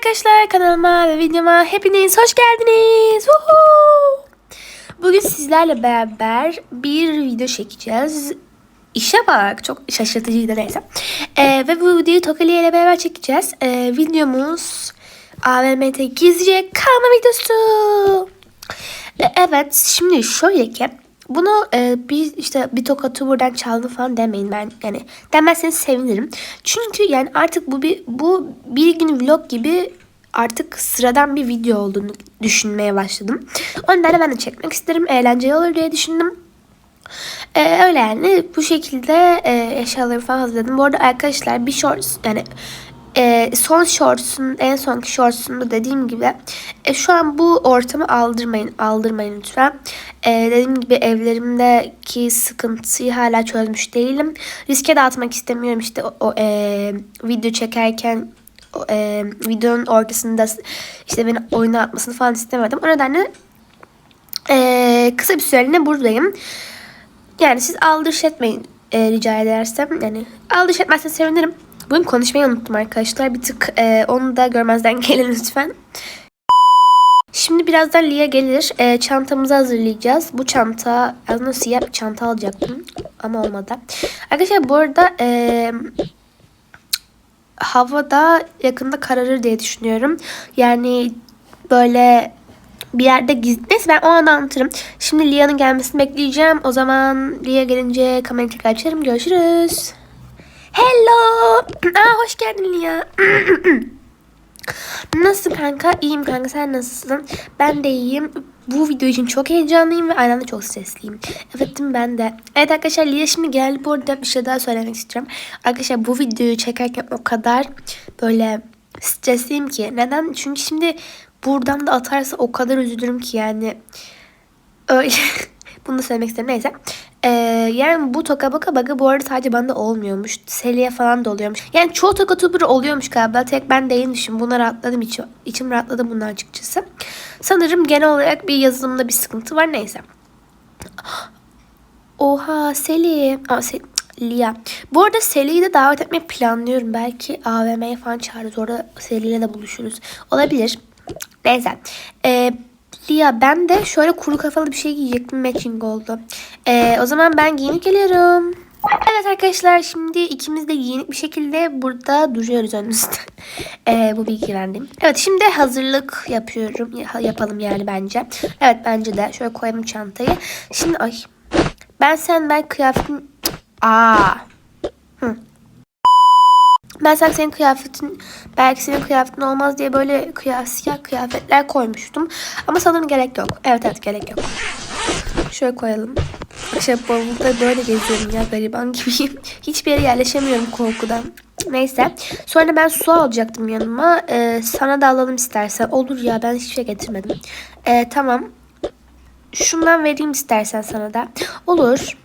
arkadaşlar kanalıma ve videoma hepiniz hoş geldiniz. Woohoo! Bugün sizlerle beraber bir video çekeceğiz. İşe bak çok şaşırtıcıydı neyse. Ee, ve bu videoyu Tokali ile beraber çekeceğiz. Ee, videomuz AVM'de gizlice kalma videosu. Ee, evet şimdi şöyle ki bunu e, bir işte bir tokatı buradan çaldı falan demeyin ben yani demezseniz sevinirim. Çünkü yani artık bu bir bu bir gün vlog gibi artık sıradan bir video olduğunu düşünmeye başladım. O nedenle ben de çekmek isterim. Eğlenceli olur diye düşündüm. Ee, öyle yani bu şekilde e, eşyaları falan hazırladım. Bu arada arkadaşlar bir shorts yani e, son shorts'un en sonki shorts'unda dediğim gibi e, şu an bu ortamı aldırmayın aldırmayın lütfen. E, dediğim gibi evlerimdeki sıkıntıyı hala çözmüş değilim. Riske de atmak istemiyorum işte o, o, e, video çekerken e, videonun ortasında işte beni oyuna atmasını falan istemedim. O nedenle e, kısa bir süreliğine buradayım. Yani siz aldırış etmeyin e, rica edersem. Yani aldırış etmezseniz sevinirim. Bugün konuşmayı unuttum arkadaşlar. Bir tık e, onu da görmezden gelin lütfen. Şimdi birazdan Lia gelir. E, çantamızı hazırlayacağız. Bu çanta aslında siyah bir çanta alacaktım. Ama olmadı. Arkadaşlar bu arada e, havada yakında kararır diye düşünüyorum. Yani böyle bir yerde gizli. Neyse ben o anda anlatırım. Şimdi Lia'nın gelmesini bekleyeceğim. O zaman Lia gelince kamerayı tekrar açarım. Görüşürüz. Hello. Aa, hoş geldin Lia. Nasıl kanka? İyiyim kanka sen nasılsın? Ben de iyiyim. Bu video için çok heyecanlıyım ve aynı anda çok stresliyim. Evet ben de. Evet arkadaşlar Lia şimdi geldi. Bu arada bir şey daha söylemek istiyorum. Arkadaşlar bu videoyu çekerken o kadar böyle stresliyim ki. Neden? Çünkü şimdi buradan da atarsa o kadar üzülürüm ki yani. Öyle. Bunu da söylemek istedim. Neyse. Ee, yani bu toka baka baka bu arada sadece bende olmuyormuş. Seliye falan da oluyormuş. Yani çoğu toka tuber oluyormuş galiba. Tek ben değilmişim. Buna rahatladım. içim, içim rahatladı bundan açıkçası. Sanırım genel olarak bir yazılımda bir sıkıntı var. Neyse. Oha Seli. Aa, Sel Lia. Bu arada Seli'yi de davet etmeyi planlıyorum. Belki AVM'ye falan çağırırız. Orada Seli'yle de buluşuruz. Olabilir. Neyse. Ee, Lia ben de şöyle kuru kafalı bir şey giyecektim. Matching oldu. Ee, o zaman ben giyinip geliyorum. Evet arkadaşlar şimdi ikimiz de giyinik bir şekilde burada duruyoruz önünüzde. Ee, bu bilgi verdim. Evet şimdi hazırlık yapıyorum. Ya- Yapalım yani bence. Evet bence de. Şöyle koyalım çantayı. Şimdi ay. Ben sen ben kıyafetin... Aa. Ben sen senin kıyafetin belki senin kıyafetin olmaz diye böyle kıyaf siyah kıyafetler koymuştum. Ama sanırım gerek yok. Evet evet gerek yok. Şöyle koyalım. İşte bavulda böyle geziyorum ya gariban gibiyim. Hiçbir yere yerleşemiyorum korkudan. Neyse. Sonra ben su alacaktım yanıma. Ee, sana da alalım istersen. Olur ya ben hiçbir şey getirmedim. Ee, tamam. Şundan vereyim istersen sana da. Olur.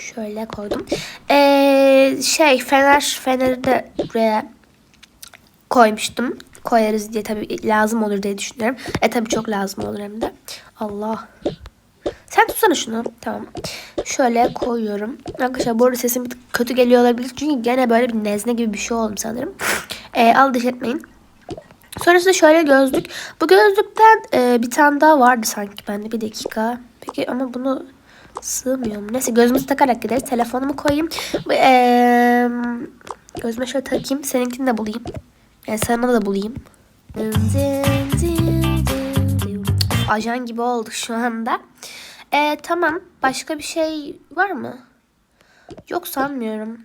Şöyle koydum. Ee, şey fener feneri de buraya koymuştum. Koyarız diye tabii lazım olur diye düşünüyorum. E tabii çok lazım olur hem de. Allah. Sen tutsana şunu. Tamam. Şöyle koyuyorum. Arkadaşlar bu arada sesim bir kötü geliyor olabilir. Çünkü gene böyle bir nezne gibi bir şey oldum sanırım. Ee, aldırış etmeyin. Sonrasında şöyle gözlük. Bu gözlükten e, bir tane daha vardı sanki bende. Bir dakika. Peki ama bunu sığmıyor mu? Neyse gözümüzü takarak gideriz. Telefonumu koyayım. Bu, e, gözüme şöyle takayım. Seninkini de bulayım. Yani sana da bulayım. Ajan gibi oldu şu anda. E, tamam. Başka bir şey var mı? Yok sanmıyorum.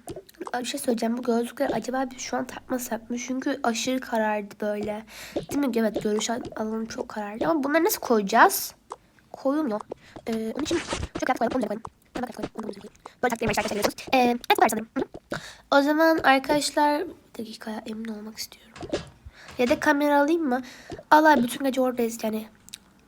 Bir şey söyleyeceğim. Bu gözlükleri acaba biz şu an takmasak mı? Çünkü aşırı karardı böyle. Değil mi? Evet görüş alanı çok karardı. Ama bunları nasıl koyacağız? Koyulmuyor. Ee, onun için çok yaptık koyalım. Onu koyalım. Hemen koyalım. Onu koyalım. Böyle taktiğim arkadaşlar geliyorsunuz. Ee, evet bu sanırım. O zaman arkadaşlar bir dakika emin olmak istiyorum. Ya da kamera alayım mı? Allah bütün gece oradayız yani.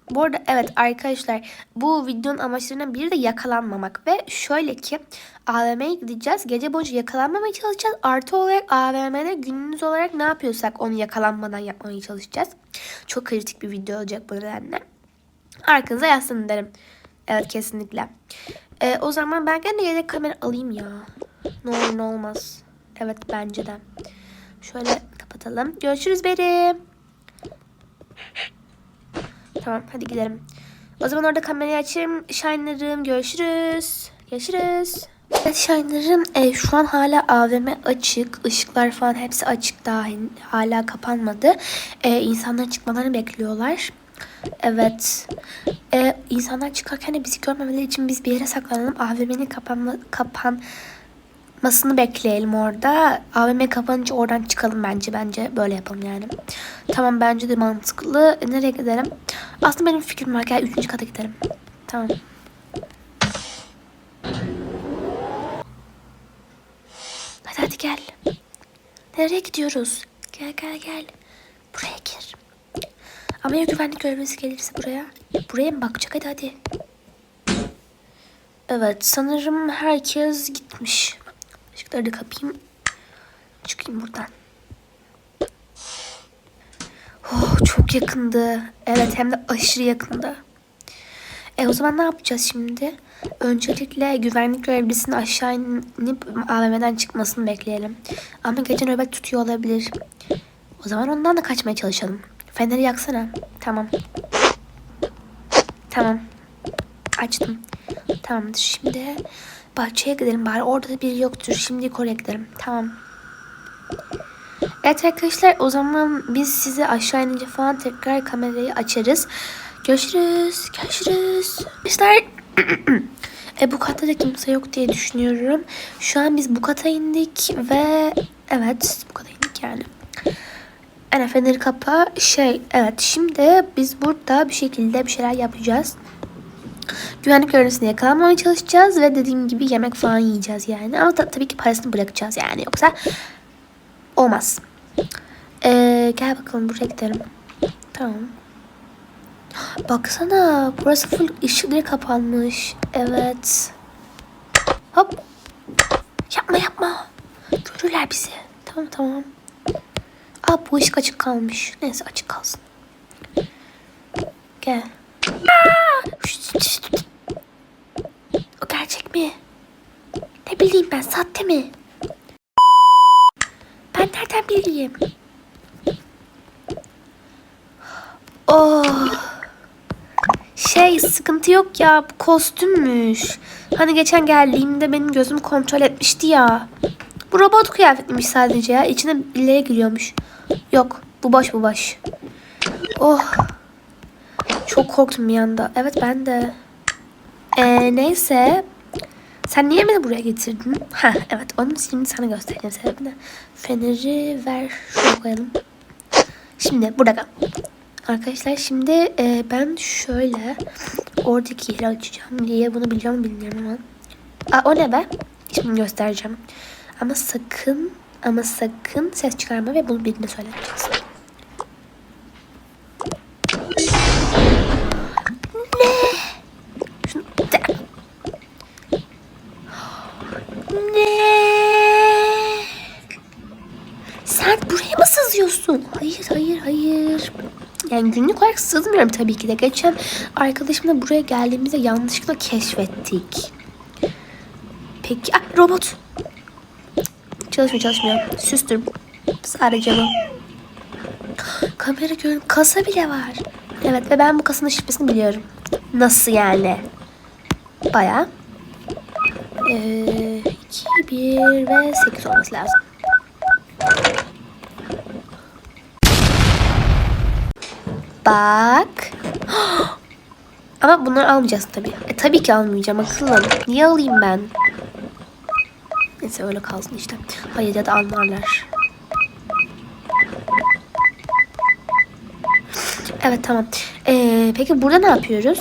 Bu arada evet arkadaşlar bu videonun amaçlarından biri de yakalanmamak ve şöyle ki AVM'ye gideceğiz. Gece boyunca yakalanmamaya çalışacağız. Artı olarak AVM'de gününüz olarak ne yapıyorsak onu yakalanmadan yapmaya çalışacağız. Çok kritik bir video olacak bu nedenle. Arkanıza yaslanın derim. Evet kesinlikle. Ee, o zaman ben gene yedek kamera alayım ya. Ne olur ne olmaz. Evet bence de. Şöyle kapatalım. Görüşürüz Beri. Tamam hadi gidelim. O zaman orada kamerayı açayım. Shine'larım görüşürüz. Görüşürüz. Evet Shine'larım e, şu an hala AVM açık. Işıklar falan hepsi açık daha hala kapanmadı. E, insanların çıkmalarını bekliyorlar. Evet. E, insanlar çıkarken de bizi görmemeleri için biz bir yere saklanalım. AVM'nin kapanma, kapanmasını bekleyelim orada. AVM kapanınca oradan çıkalım bence. Bence böyle yapalım yani. Tamam bence de mantıklı. E, nereye gidelim? Aslında benim fikrim var. Gel üçüncü kata gidelim. Tamam. Hadi hadi gel. Nereye gidiyoruz? Gel gel gel. Ama ya güvenlik görevlisi gelirse buraya? Buraya mı bakacak? Hadi hadi. Evet sanırım herkes gitmiş. Işıkları da kapayım. Çıkayım buradan. Oh, çok yakındı. Evet hem de aşırı yakındı. E o zaman ne yapacağız şimdi? Öncelikle güvenlik görevlisinin aşağı inip AVM'den çıkmasını bekleyelim. Ama gece nöbet tutuyor olabilir. O zaman ondan da kaçmaya çalışalım. Feneri yaksana. Tamam. Tamam. Açtım. Tamamdır. Şimdi bahçeye gidelim bari. Orada da biri yoktur. Şimdi oraya gidelim. Tamam. Evet arkadaşlar o zaman biz size aşağı inince falan tekrar kamerayı açarız. Görüşürüz. Görüşürüz. Arkadaşlar e, bu katta da kimse yok diye düşünüyorum. Şu an biz bu kata indik ve evet bu kata indik yani. Ana feneri kapa şey evet şimdi biz burada bir şekilde bir şeyler yapacağız. Güvenlik görevlisine yakalanmaya çalışacağız ve dediğim gibi yemek falan yiyeceğiz yani. Ama ta- tabii ki parasını bırakacağız yani yoksa olmaz. Ee, gel bakalım buraya gidelim. Tamam. Baksana burası full ışıkları kapanmış. Evet. Hop. Yapma yapma. Görürler bizi. Tamam tamam. Aa bu ışık açık kalmış. Neyse açık kalsın. Gel. O gerçek mi? Ne bileyim ben sahte mi? Ben nereden bileyim? Oh. Şey sıkıntı yok ya bu kostümmüş. Hani geçen geldiğimde benim gözüm kontrol etmişti ya. Bu robot kıyafetmiş sadece ya. İçine birileri giriyormuş. Yok bu boş bu boş. Oh. Çok korktum bir anda. Evet ben de. Ee, neyse. Sen niye beni buraya getirdin? Ha evet onun şimdi sana göstereceğim sebebini. Feneri ver şuraya koyalım. Şimdi burada kal. Arkadaşlar şimdi e, ben şöyle oradaki yeri açacağım diye bunu biliyorum bilmiyorum ama. Aa, o ne be? Şimdi göstereceğim. Ama sakın ama sakın ses çıkarma ve bunu birine söylemeyeceksin. Ne? Sen buraya mı sızıyorsun? Hayır, hayır, hayır. Yani günlük olarak sızmıyorum tabii ki de. Geçen arkadaşımla buraya geldiğimizde yanlışlıkla keşfettik. Peki, ah, robot. Çalışmıyor, çalışmıyor. Süstür. Sadece bu. Kamera görün, kasa bile var. Evet ve ben bu kasanın şifresini biliyorum. Nasıl yani? Baya. Ee, 2, 1 ve 8 olması lazım. Bak. Ama bunları almayacağız tabii. E tabii ki almayacağım akıllım. Niye alayım ben? Neyse öyle kalsın işte. Hayır ya da anlarlar. Evet tamam. Ee, peki burada ne yapıyoruz?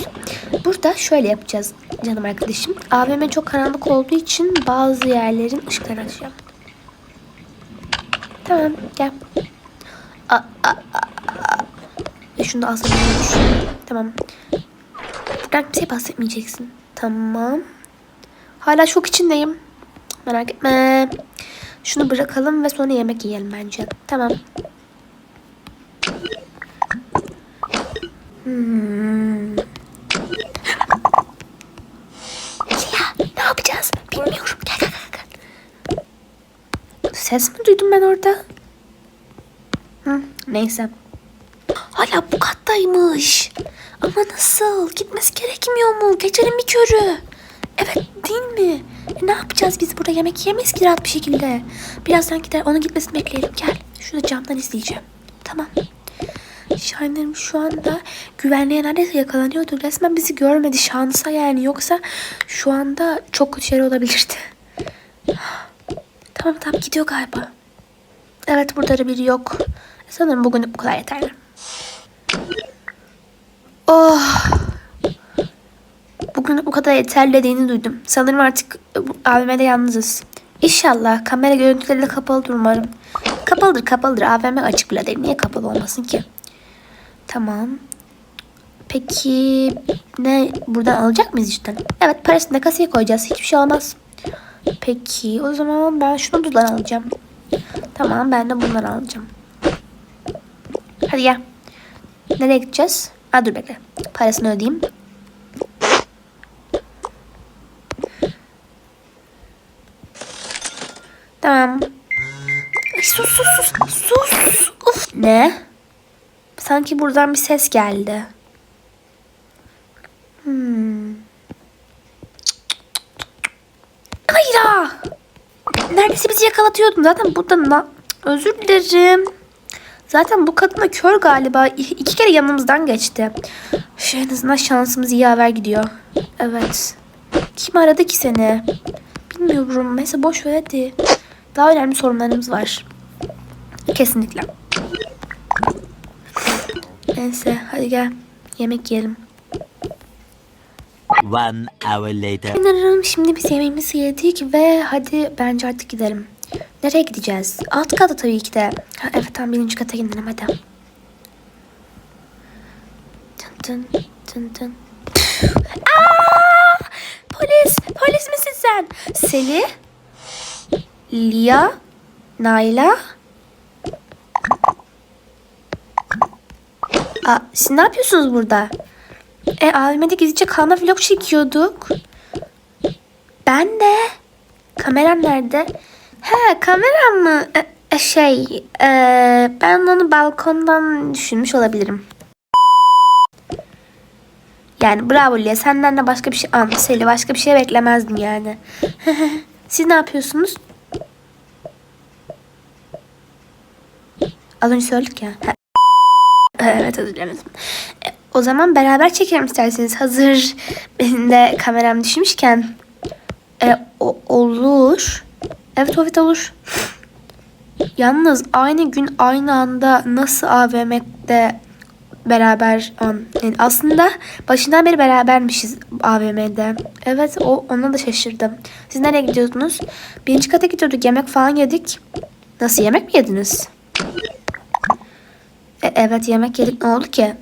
Burada şöyle yapacağız canım arkadaşım. AVM çok karanlık olduğu için bazı yerlerin ışıklarını açacağım. Tamam gel. Aa, aa, aa, aa. Ve şunu da aslında Tamam. Buradan kimseye bahsetmeyeceksin. Tamam. Hala şok içindeyim. Merak etme. Şunu bırakalım ve sonra yemek yiyelim bence. Tamam. Hmm. Ya ne yapacağız? Bilmiyorum. Gel gel gel. gel. Ses mi duydum ben orada? Hı, neyse. Hala bu kattaymış. Ama nasıl? Gitmesi gerekmiyor mu? Gecenin bir körü. Evet değil mi? Ne yapacağız biz burada? Yemek yemeyiz ki rahat bir şekilde. Birazdan gider onun gitmesini bekleyelim. Gel. Şurada camdan izleyeceğim. Tamam. Şahinlerim şu anda güvenliğe neredeyse yakalanıyordu. Resmen bizi görmedi şansa yani. Yoksa şu anda çok kötü şey olabilirdi. Tamam tamam gidiyor galiba. Evet burada da biri yok. Sanırım bugün bu kadar yeterli. Oh. Bugün bu kadar yeterli dediğini duydum. Sanırım artık bu AVM'de yalnızız. İnşallah kamera görüntüleri de kapalıdır umarım. Kapalıdır kapalıdır. AVM açık bile değil. Niye kapalı olmasın ki? Tamam. Peki ne buradan alacak mıyız cidden? Evet parasını da kasaya koyacağız. Hiçbir şey olmaz. Peki o zaman ben şunu bundan alacağım. Tamam ben de bundan alacağım. Hadi gel. Nereye gideceğiz? Ha dur bekle. Parasını ödeyeyim. Tamam. Sus sus sus. Sus. Uf. Ne? Sanki buradan bir ses geldi. Hmm. Hayır. Neredeyse bizi yakalatıyordun. Zaten buradan da özür dilerim. Zaten bu kadın kör galiba. İki kere yanımızdan geçti. Şu en azından şansımız iyi haber gidiyor. Evet. Kim aradı ki seni? Bilmiyorum. Neyse boş ver hadi. Daha önemli sorunlarımız var. Kesinlikle. Neyse hadi gel. Yemek yiyelim. One hour later. Sanırım şimdi biz yemeğimizi yedik ve hadi bence artık gidelim. Nereye gideceğiz? Alt kata tabii ki de. Ha, evet tam birinci kata gidelim hadi. Tın tın tın tın. Aa! Polis! Polis misin sen? Seli? Lia? Nayla? Aa, siz ne yapıyorsunuz burada? E AVM'de gizlice Kaan'a vlog çekiyorduk. Ben de. Kameram nerede? He kameram mı? E, e, şey e, ben onu balkondan düşünmüş olabilirim. Yani bravo Lia senden de başka bir şey an Seli başka bir şey beklemezdim yani. Siz ne yapıyorsunuz? Az önce söyledik ya. Evet özür dilerim. E, O zaman beraber çekelim isterseniz. Hazır benim de kameram düşmüşken. E, o- olur. Evet evet olur. Yalnız aynı gün aynı anda nasıl AVM'de beraber an yani aslında başından beri berabermişiz AVM'de. Evet o ona da şaşırdım. Siz nereye gidiyordunuz? Birinci kata gidiyorduk yemek falan yedik. Nasıl yemek mi yediniz? E, evet yemek yedik ne oldu ki?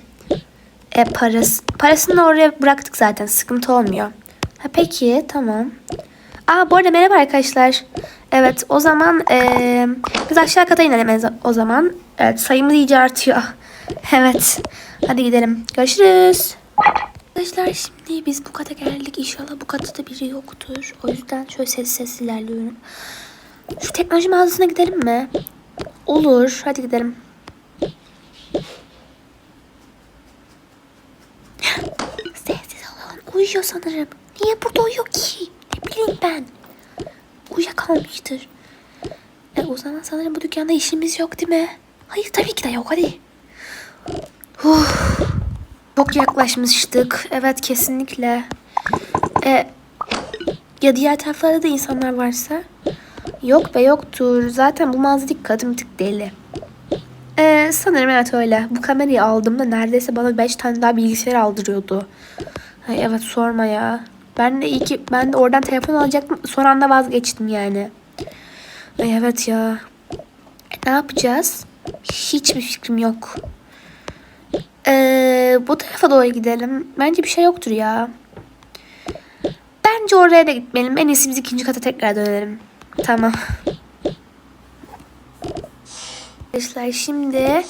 E parası, parasını oraya bıraktık zaten sıkıntı olmuyor. Ha, peki tamam. Aa bu arada merhaba arkadaşlar. Evet o zaman e, biz aşağı kata inelim en- o zaman. Evet sayımız iyice artıyor. Evet hadi gidelim. Görüşürüz. Arkadaşlar şimdi biz bu kata geldik. İnşallah bu katta da biri yoktur. O yüzden şöyle sessiz sessiz ilerliyorum. Şu teknoloji mağazasına gidelim mi? Olur. Hadi gidelim. Sessiz olalım. Uyuyor sanırım. Niye burada uyuyor ki? Ne bileyim ben. Uyuyakalmıştır. E, o zaman sanırım bu dükkanda işimiz yok değil mi? Hayır tabii ki de yok hadi. Uf, çok yaklaşmıştık. Evet kesinlikle. E, ya diğer taraflarda da insanlar varsa? Yok ve yoktur. Zaten bu mağazadaki kadın tık deli. Ee, sanırım evet öyle. Bu kamerayı aldığımda neredeyse bana 5 tane daha bilgisayar aldırıyordu. Ay, evet sorma ya. Ben de iyi ki ben de oradan telefon alacaktım. Son anda vazgeçtim yani. Ay, evet ya. E, ne yapacağız? Hiçbir fikrim yok. Ee, bu tarafa doğru gidelim. Bence bir şey yoktur ya. Bence oraya da gitmeyelim. En iyisi biz ikinci kata tekrar dönelim. Tamam. Arkadaşlar şimdi...